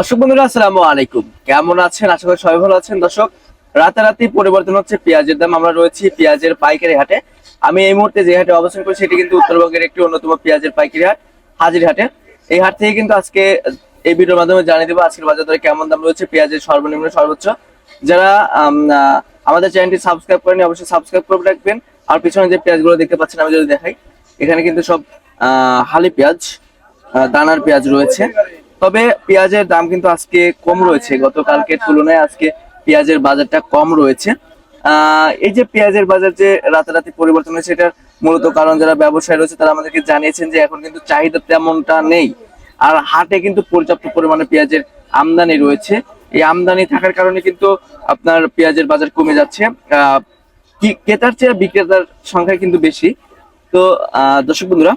দর্শক বন্ধুরা, আসসালামু আলাইকুম। কেমন আছেন? আশা করি সবাই ভালো আছেন। দর্শক, রাতারাতি পরিবর্তন হচ্ছে পেঁয়াজের দাম। আমরা রয়েছি পেঁয়াজের পাইকারি হাটে। আমি এই মুহূর্তে যে হাটে অবস্থান করছি সেটি কিন্তু উত্তরবঙ্গের একটি অন্যতম পেঁয়াজের পাইকারি হাট, হাজির হাটে। এই হাট থেকে কিন্তু আজকে এই ভিডিওর মাধ্যমে জানিয়ে দেবো আজকের বাজার দরে কেমন দাম রয়েছে পেঁয়াজের সর্বনিম্ন সর্বোচ্চ। যারা আমাদের চ্যানেলটি সাবস্ক্রাইব করেনি অবশ্যই সাবস্ক্রাইব করে রাখবেন। আর পিছনে যে পেঁয়াজগুলো দেখতে পাচ্ছেন, আমি যদি দেখাই, এখানে কিন্তু সব হালি পেঁয়াজ দানার পেঁয়াজ রয়েছে। তবে পেঁয়াজের দাম কিন্তু আজকে কম রয়েছে। গতকালকের তুলনায় আজকে পেঁয়াজের বাজারটা কম রয়েছে। এই যে পেঁয়াজের বাজার যে রাতারাতি পরিবর্তন হয়েছে, এটার মূলত কারণ যারা ব্যবসায়ী রয়েছে, তারা আমাদেরকে জানিয়েছেন যে এখন কিন্তু চাহিদা তেমনটা নেই। আর হাটে কিন্তু পর্যাপ্ত পরিমাণে পেঁয়াজের আমদানি রয়েছে। এই আমদানি থাকার কারণে কিন্তু আপনার পেঁয়াজের বাজার কমে যাচ্ছে। ক্রেতার চেয়ে বিক্রেতার সংখ্যা কিন্তু বেশি। তো দর্শক বন্ধুরা,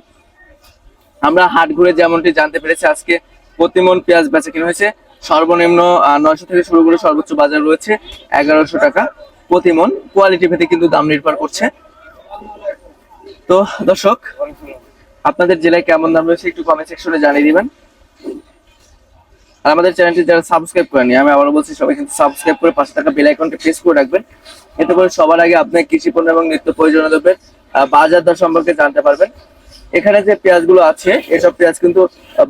আমরা হাট ঘুরে যেমনটি জানতে পেরেছি, আজকে প্রতিমন পেঁয়াজ বেচা কিনা হয়েছে। সর্বনিম্ন নয়শো থেকে শুরু করে সর্বোচ্চ বাজার রয়েছে এগারোশো টাকা প্রতিমন। কোয়ালিটি ভেদে কিন্তু দাম নির্ভর করছে। তো, দর্শক, আপনাদের জেলায় কেমন দাম রয়েছে একটু কমেন্ট সেকশনে জানিয়ে দিবেন। আর আমাদের চ্যানেলটি যারা সাবস্ক্রাইব করেনি আমি আবারও বলছি, সবাই কিন্তু সাবস্ক্রাইব করে পাঁচ টাকা বেল আইকনটি প্রেস করে রাখবেন। এতে করে সবার আগে আপনি কৃষি পণ্য এবং নিত্য প্রয়োজনীয় দ্রব্যের বাজার দর সম্পর্কে জানতে পারবেন। এখানে যে পেঁয়াজগুলো আছে এসব পেঁয়াজ কিন্তু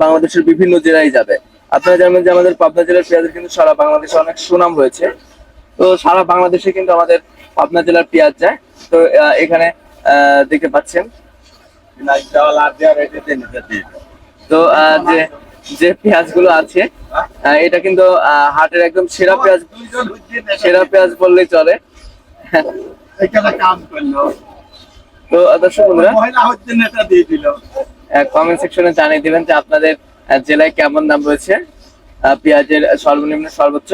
বাংলাদেশের বিভিন্ন জেলায় যাবে। আপনারা জানেন যে আমাদের পাবনা জেলার পেঁয়াজের কিন্তু সারা বাংলাদেশে অনেক সুনাম রয়েছে। তো সারা বাংলাদেশে কিন্তু আমাদের পাবনা জেলার পেঁয়াজ যায়। তো এখানে দেখতে পাচ্ছেন। তো যে যে পেঁয়াজগুলো আছে আহ, এটা কিন্তু হাটের একদম সেরা পেঁয়াজ সেরা পেঁয়াজ বললেই চলে। কাম করল। তো দর্শক বন্ধুরা মহিলা হচ্ছে নেতা দিয়ে দিল। কমেন্ট সেকশনে জানিয়ে দিবেন যে আপনাদের জেলায় কেমন দাম রয়েছে পেঁয়াজের সর্বনিম্ন সর্বোচ্চ।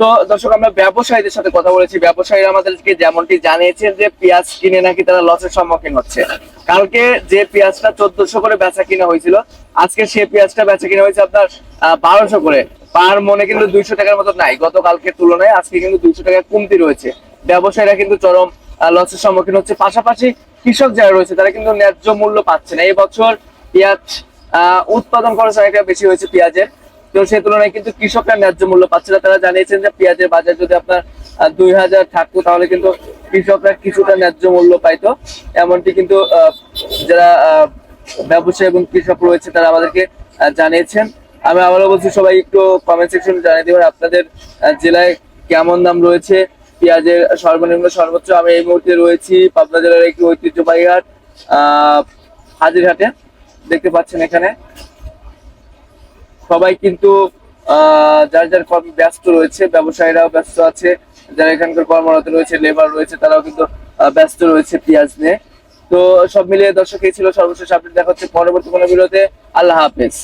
তো দর্শক আমরা ব্যবসায়ীদের সাথে কথা বলেছি। ব্যবসায়ীরা আমাদেরকে যেমনটি জানিয়েছেন যে পেঁয়াজ কিনে নাকি তারা লসের সম্মুখীন হচ্ছে। কালকে যে পেঁয়াজটা চোদ্দশো করে বেচা কিনা হয়েছিল আজকে সে পেঁয়াজটা বেচা কিনা হয়েছে আপনার বারোশো করে। পার মনে কিন্তু দুইশো টাকার মতো নাই। গতকালকের তুলনায় আজকে কিন্তু দুইশো টাকা কমতি রয়েছে। ব্যবসায়ীরা কিন্তু চরম লসের সম্মুখীন হচ্ছে পাশাপাশি কৃষক যারা রয়েছে, তারা কিন্তু ন্যায্য মূল্য পাচ্ছে না। এই বছর পেঁয়াজ উৎপাদন খরচ অনেকটা বেশি হয়েছে পেঁয়াজের। তো সেই তুলনায় কিন্তু কৃষকরা ন্যায্য মূল্য পাচ্ছে না। তারা জানিয়েছেন যে পেঁয়াজের বাজার যদি আপনার দুই হাজার থাকতো, তাহলে কিন্তু কৃষকরা কিছুটা ন্যায্য মূল্য পাইতো। এমনটি কিন্তু যারা ব্যবসায়ী এবং কৃষক রয়েছে, তারা আমাদেরকে জানিয়েছেন। আমি আবারও বলছি, সবাই একটু কমেন্ট সেকশনে জানিয়ে দেবেন আপনাদের জেলায় কেমন দাম রয়েছে। পেঁয়াজের সর্বনিম্ন সর্বোচ্চ আমি এই মুহূর্তে রয়েছি, পাবনা জেলার একটি ঐতিহ্যবাহী হাট হাজিরহাটে। দেখতে পাচ্ছেন এখানে। সবাই কিন্তু যার যার কর্মে ব্যস্ত রয়েছে, ব্যবসায়ীরাও ব্যস্ত আছে, যারা এখানকার কর্মরত রয়েছে লেবার রয়েছে, তারাও কিন্তু ব্যস্ত রয়েছে পেঁয়াজ নিয়ে। তো সব মিলিয়ে দর্শক, এই ছিল সর্বশেষ আপডেট দেখা হচ্ছে পরবর্তী কোনো ভিডিওতে আল্লাহ হাফেজ।